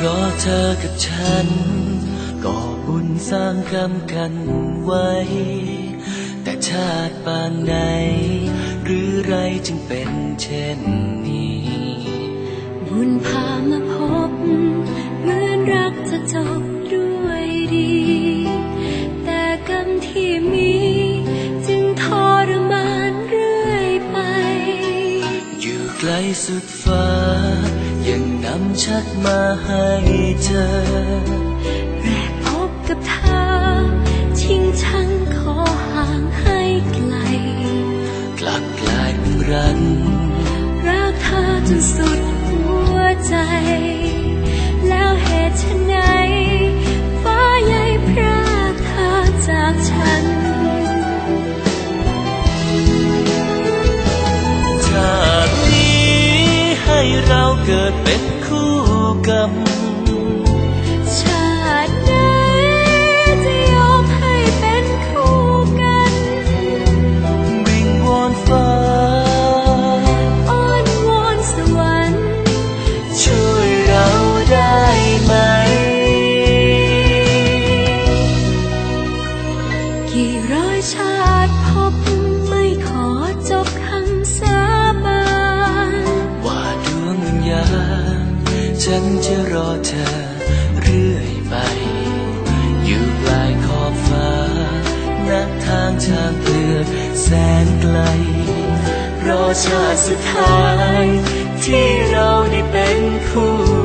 เพราะเธอกับฉันก็บุญสร้างกรรมกันไว้ แต่ชาติปางใดหรือไรจึงเป็นเช่นนี้ บุญพามาพบ เหมือนรักจะจบด้วยดี แต่กรรมที่มีจึงทรมานเรื่อยไป อยู่ไกลสุดฟ้า ยังนำชัดมาให้เธอ แรกพบกับเธอชิงชังขอห่างให้ไกล กลับกลายเป็นรันรักเธอจนสุดหัวใจ แล้วเหตุไฉน เกิดเป็นคู่กรรมชาติไหนจะยอมให้เป็นคู่กัน วิงวอนฟ้า อ้อนวอนสวรรค์ช่วยเราได้ไหม กี่ร้อยชาติพบไม่ขอจบคำสาบาน ฉันจะรอเธอเรื่อยไป อยู่ปลายขอบฟ้า นักทางทางเปลือกแสนไกล รอชาติสุดท้าย ที่เราได้เป็นคู่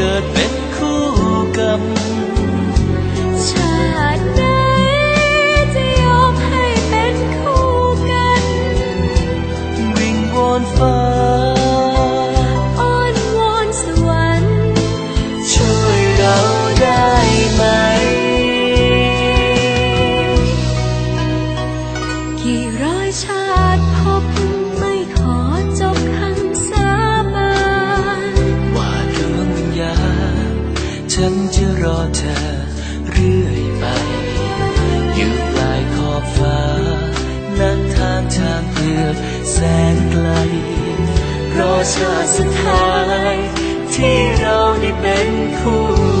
เกิดเป็นคู่กรรมชาติไหนจะยอมให้เป็นคู่กัน วิงวอนฟ้าอ้อนวอนสวรรค์ช่วยเราได้ไหม กี่ร้อยชาติ ฉันจะรอเธอเรื่อยไป อยู่ปลายขอบฟ้า นักทางทางเปลือกแสนไกล รอชาติสุดท้าย ที่เราได้เป็นคู่